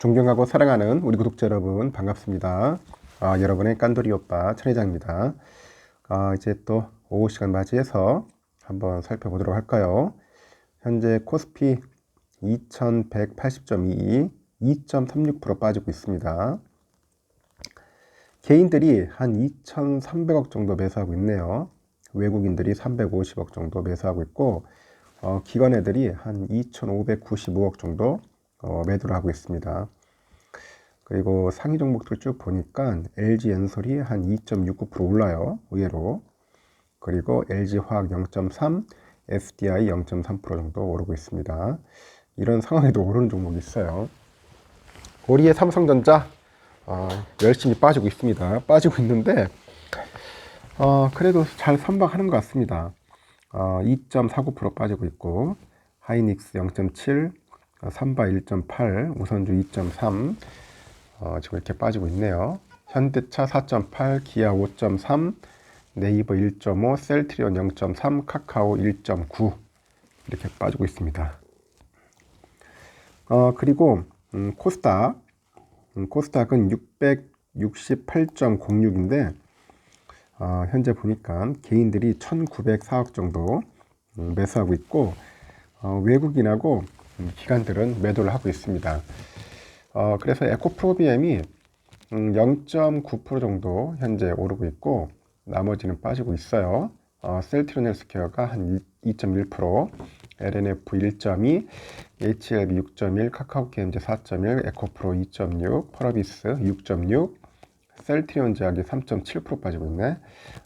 존경하고 사랑하는 우리 구독자 여러분 반갑습니다. 아, 여러분의 깐돌이 오빠 천회장입니다. 아, 이제 또 오후 시간 맞이해서 한번 살펴보도록 할까요? 현재 코스피 2180.22 2.36% 빠지고 있습니다. 개인들이 한 2,300억 정도 매수하고 있네요. 외국인들이 350억 정도 매수하고 있고 어, 기관 애들이 한 2,595억 정도 어, 매도를 하고 있습니다. 그리고 상위 종목들 쭉 보니까 LG 엔솔이 한 2.69% 올라요. 의외로. 그리고 LG 화학 0.3, SDI 0.3% 정도 오르고 있습니다. 이런 상황에도 오르는 종목이 있어요. 우리의 삼성전자 어, 열심히 빠지고 있습니다. 빠지고 있는데 어, 그래도 잘 선방하는 것 같습니다. 어, 2.49% 빠지고 있고 하이닉스 0.7, 어, 삼바 1.8, 우선주 2.3 어, 지금 이렇게 빠지고 있네요. 현대차 4.8, 기아 5.3, 네이버 1.5, 셀트리온 0.3, 카카오 1.9 이렇게 빠지고 있습니다. 어, 그리고 음, 코스닥 음, 코스닥은 668.06인데 어, 현재 보니까 개인들이 1,904억 정도 음, 매수하고 있고 어, 외국인하고 음, 기관들은 매도를 하고 있습니다. 어, 그래서 에코프로비엠이 음, 0.9% 정도 현재 오르고 있고 나머지는 빠지고 있어요. 어, 셀트리온 헬스케어가 한 2.1%, LNF 1.2, HLB 6.1, 카카오게임즈 4.1, 에코프로 2.6, 펄어비스 6.6, 셀트리온 제약이 3.7% 빠지고 있네.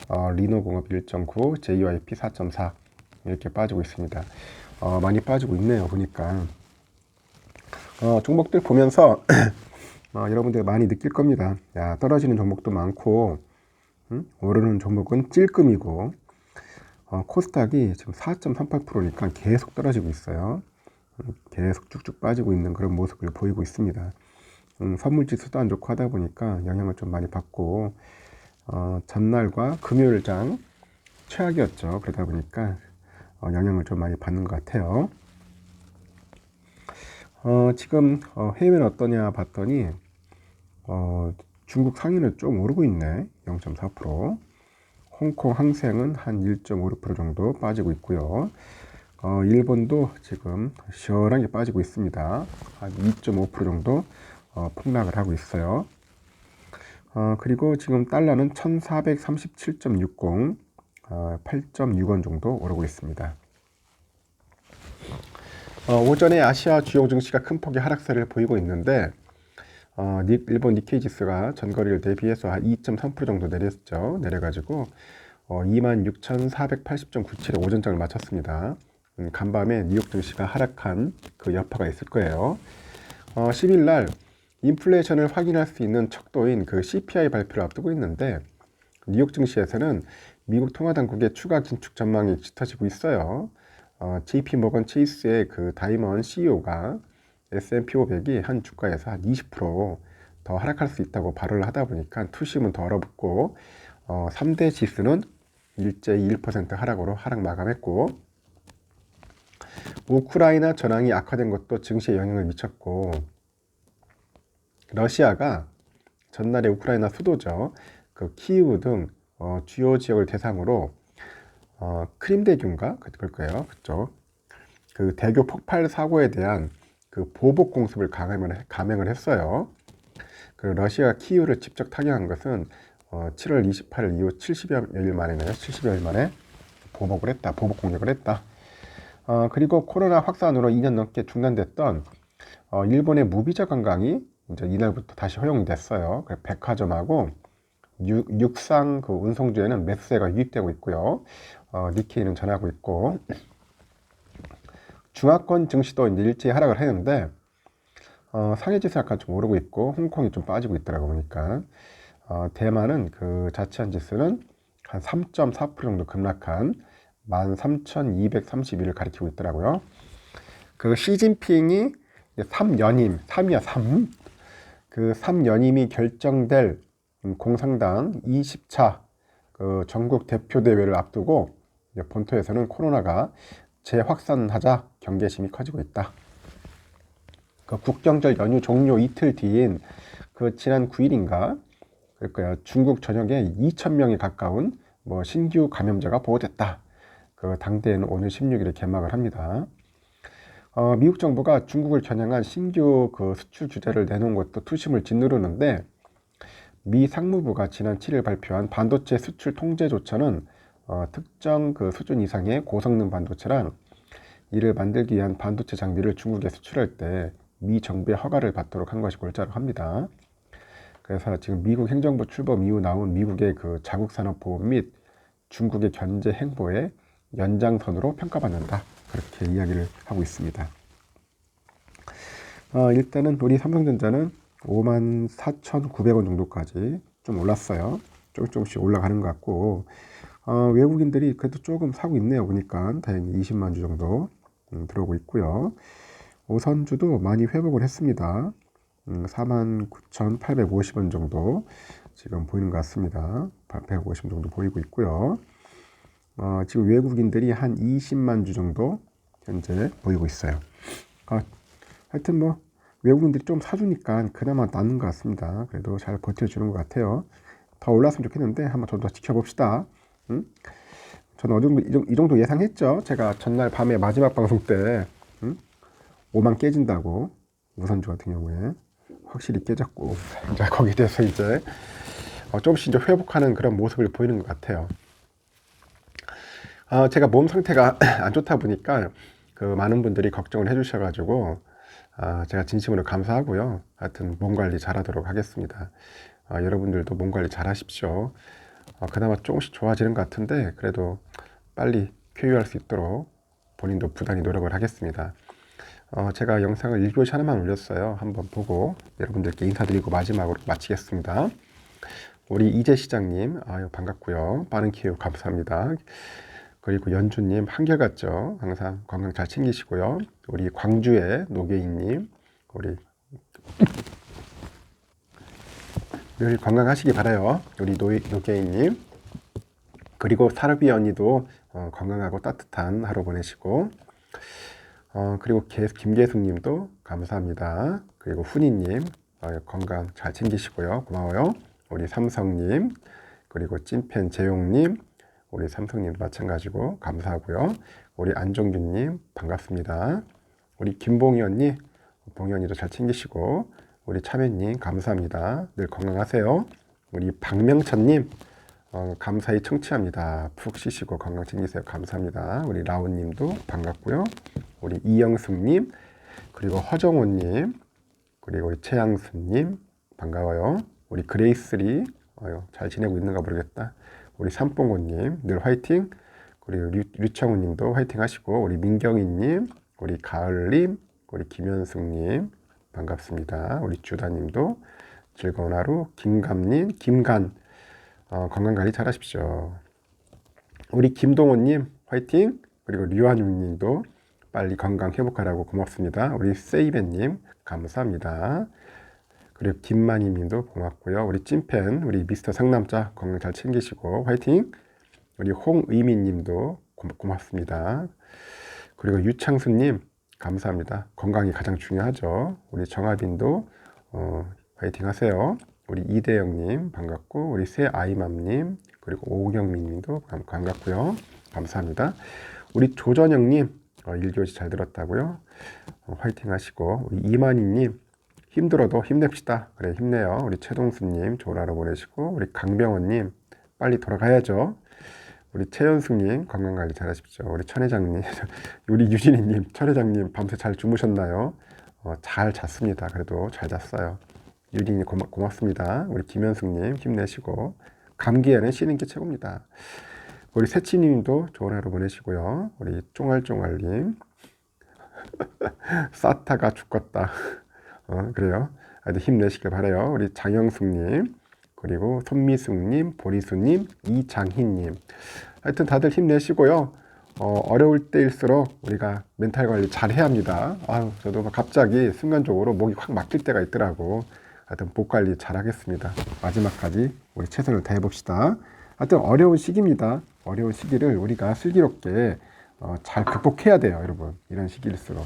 어, 리노공업 1.9, JYP 4.4 이렇게 빠지고 있습니다. 어, 많이 빠지고 있네요. 보니까 어, 종목들 보면서 어, 여러분들 많이 느낄 겁니다. 야, 떨어지는 종목도 많고 음? 오르는 종목은 찔끔이고 어, 코스닥이 지금 4.38%니까 계속 떨어지고 있어요. 음, 계속 쭉쭉 빠지고 있는 그런 모습을 보이고 있습니다. 음, 선물지수도 안 좋고 하다 보니까 영향을 좀 많이 받고 어, 전날과 금요일장 최악이었죠. 그러다 보니까 어, 영향을 좀 많이 받는 것 같아요. 어, 지금 어, 해외는 어떠냐 봤더니 어, 중국 상위는 좀 오르고 있네. 0.4%. 홍콩 항생은 한 1.56% 정도 빠지고 있고요. 어, 일본도 지금 시원하게 빠지고 있습니다. 한 2.5% 정도 어, 폭락을 하고 있어요. 어, 그리고 지금 달러는 1437.60, 어, 8.6원 정도 오르고 있습니다. 어, 오전에 아시아 주요 증시가 큰 폭의 하락세를 보이고 있는데 어, 일본 니케이 지수가 전거리를 대비해서 한 2.3% 정도 내렸죠. 내려가지고 어, 26,480.97에 오전장을 마쳤습니다. 음, 간밤에 뉴욕 증시가 하락한 그 여파가 있을 거예요. 어, 10일 날 인플레이션을 확인할 수 있는 척도인 그 CPI 발표를 앞두고 있는데 뉴욕 증시에서는 미국 통화당국의 추가 긴축 전망이 짙어지고 있어요. 어, JP 모건 체이스의 그 다이먼 CEO가 S&P 500이 한 주가에서 한 20%더 하락할 수 있다고 발언을 하다 보니까 투심은 더 얼어붙고 어, 3대 지수는 일제히 1% 하락으로 하락 마감했고 우크라이나 전황이 악화된 것도 증시에 영향을 미쳤고 러시아가 전날에 우크라이나 수도죠 그 키이우 등 어, 주요 지역을 대상으로 어, 크림 대교인가 그럴 거예요 그쪽 그 대교 폭발 사고에 대한 그 보복 공습을 감행을, 감행을 했어요. 그 러시아 키이우를 직접 타격한 것은 어, 7월 28일 이후 70여일 만에네요. 70여일 만에 보복을 했다. 보복 공격을 했다. 어, 그리고 코로나 확산으로 2년 넘게 중단됐던 어, 일본의 무비자 관광이 이제 이날부터 다시 허용됐어요. 백화점하고 육, 육상 그 운송주에는 매수세가 유입되고 있고요. 어, 니케이는 전하고 있고 중화권 증시도 이제 일제히 하락을 했는데 어, 상해지수 약간 좀 오르고 있고 홍콩이 좀 빠지고 있더라고 보니까 어, 대만은 그 자치한 지수는 한 3.4% 정도 급락한 13,231을 가리키고 있더라고요. 그 시진핑이 3연임, 3이야 3. 그 3연임이 결정될 공산당 20차 그 전국 대표 대회를 앞두고 본토에서는 코로나가 재확산하자 경계심이 커지고 있다. 그그 국경절 연휴 종료 이틀 뒤인 그 지난 9일인가 그럴 거야. 중국 전역에 2천 명에 가까운 뭐 신규 감염자가 보고됐다. 그 당대에는 오늘 16일에 개막을 합니다. 어, 미국 정부가 중국을 겨냥한 신규 그 수출 규제를 내놓은 것도 투심을 짓누르는데 미 상무부가 지난 7일 발표한 반도체 수출 통제 조처는 어, 특정 그 수준 이상의 고성능 반도체란 이를 만들기 위한 반도체 장비를 중국에 수출할 때 미 정부의 허가를 받도록 한 것이 골자로 합니다. 그래서 지금 미국 행정부 출범 이후 나온 미국의 그 자국 산업 보험 및 중국의 견제 행보의 연장선으로 평가받는다. 그렇게 이야기를 하고 있습니다. 어, 일단은 우리 삼성전자는 5만 4,900원 정도까지 좀 올랐어요. 조금 조금씩 올라가는 것 같고 어, 외국인들이 그래도 조금 사고 있네요. 보니까 다행히 20만 주 정도 음, 들어오고 있고요. 오선주도 많이 회복을 했습니다. 음, 49,850원 정도 지금 보이는 것 같습니다. 150 정도 보이고 있고요. 어, 지금 외국인들이 한 20만 주 정도 현재 보이고 있어요. 어, 하여튼 뭐 외국인들이 좀 사주니까 그나마 낫는 것 같습니다. 그래도 잘 버텨주는 것 같아요. 더 올랐으면 좋겠는데 한번 좀 더 지켜봅시다. 응? 저는 어느 정도 이 정도- 예상했죠. 제가 전날 밤에 마지막 방송 때 응? 5만 깨진다고 우선주 같은 경우에 확실히 깨졌고 이제 거기에 대해서 이제 어, 조금씩 이제 회복하는 그런 모습을 보이는 것 같아요. 어, 제가 몸 상태가 안 좋다 보니까 그 많은 분들이 걱정을 해주셔가지고 아, 제가 진심으로 감사하고요. 하여튼 몸 관리 잘하도록 하겠습니다. 아, 여러분들도 몸 관리 잘하십시오. 어, 그나마 조금씩 좋아지는 것 같은데 그래도 빨리 쾌유할 수 있도록 본인도 부단히 노력을 하겠습니다. 어, 제가 영상을 1교시 하나만 올렸어요. 한번 보고 여러분들께 인사드리고 마지막으로 마치겠습니다. 우리 이재 시장님, 아유, 반갑고요. 빠른 키우 감사합니다. 그리고 연주님, 한결같죠? 항상 건강 잘 챙기시고요. 우리 광주의 노계인님, 우리 늘 건강하시기 바라요. 우리 노, 노계인님. 그리고 사르비 언니도 어, 건강하고 따뜻한 하루 보내시고, 어, 그리고 계, 김계숙님도 감사합니다. 그리고 훈이님 어, 건강 잘 챙기시고요. 고마워요. 우리 삼성님 그리고 찐팬 재용님 우리 삼성님도 마찬가지고 감사하고요. 우리 안정균님 반갑습니다. 우리 김봉희 언니 봉희 언니도 잘 챙기시고 우리 차매님 감사합니다. 늘 건강하세요. 우리 박명찬님 어, 감사히 청취합니다. 푹 쉬시고 건강 챙기세요. 감사합니다. 우리 라온님도 반갑고요. 우리 이영숙님, 그리고 허정호님, 그리고 우리 최양수님 반가워요. 우리 그레이스리 어휴, 잘 지내고 있는가 모르겠다. 우리 삼봉호님 늘 화이팅. 그리고 류, 류청우님도 화이팅 하시고 우리 민경희님, 우리 가을님, 우리 김현숙님 반갑습니다. 우리 주다님도 즐거운 하루. 김감님, 김간 어, 건강 관리 잘 하십시오. 우리 김동호님 화이팅! 그리고 류한용님도 빨리 건강 회복하라고 고맙습니다. 우리 세이벤님 감사합니다. 그리고 김만희님도 고맙고요. 우리 찐팬 우리 미스터 상남자 건강 잘 챙기시고 화이팅! 우리 홍의민님도 고, 고맙습니다. 그리고 유창수님 감사합니다. 건강이 가장 중요하죠. 우리 정하빈도 어, 화이팅 하세요. 우리 이대영님 반갑고 우리 새 아이맘님 그리고 오경민님도 반- 반갑고요. 감사합니다. 우리 조전영님 어, 일교시 잘 들었다고요. 어, 화이팅 하시고 우리 이만희님 힘들어도 힘냅시다. 그래 힘내요. 우리 최동수님 좋은 하루 보내시고 우리 강병원님 빨리 돌아가야죠. 우리 최연숙님 건강 관리 잘하십시오. 우리 천 회장님, 우리 유진이님, 천 회장님 밤새 잘 주무셨나요? 어, 잘 잤습니다. 그래도 잘 잤어요. 유진이 고마, 고맙습니다. 우리 김현숙님 힘내시고 감기에는 쉬는 게 최고입니다. 우리 세치님도 좋은 하루 보내시고요. 우리 쫑알쫑알님 사타가 죽겠다. 어, 그래요. 아주 힘내시길 바래요. 우리 장영숙님 그리고 손미숙님, 보리수님, 이장희님. 하여튼 다들 힘내시고요. 어, 어려울 때일수록 우리가 멘탈 관리 잘 해야 합니다. 아유, 저도 막 갑자기 순간적으로 목이 확 막힐 때가 있더라고. 하여튼 목 관리 잘 하겠습니다. 마지막까지 우리 최선을 다해 봅시다. 하여튼 어려운 시기입니다. 어려운 시기를 우리가 슬기롭게 어, 잘 극복해야 돼요, 여러분. 이런 시기일수록.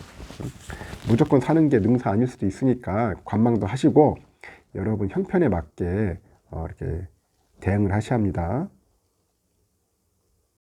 무조건 사는 게 능사 아닐 수도 있으니까 관망도 하시고 여러분 형편에 맞게 어, 이렇게 대응을 하셔야 합니다.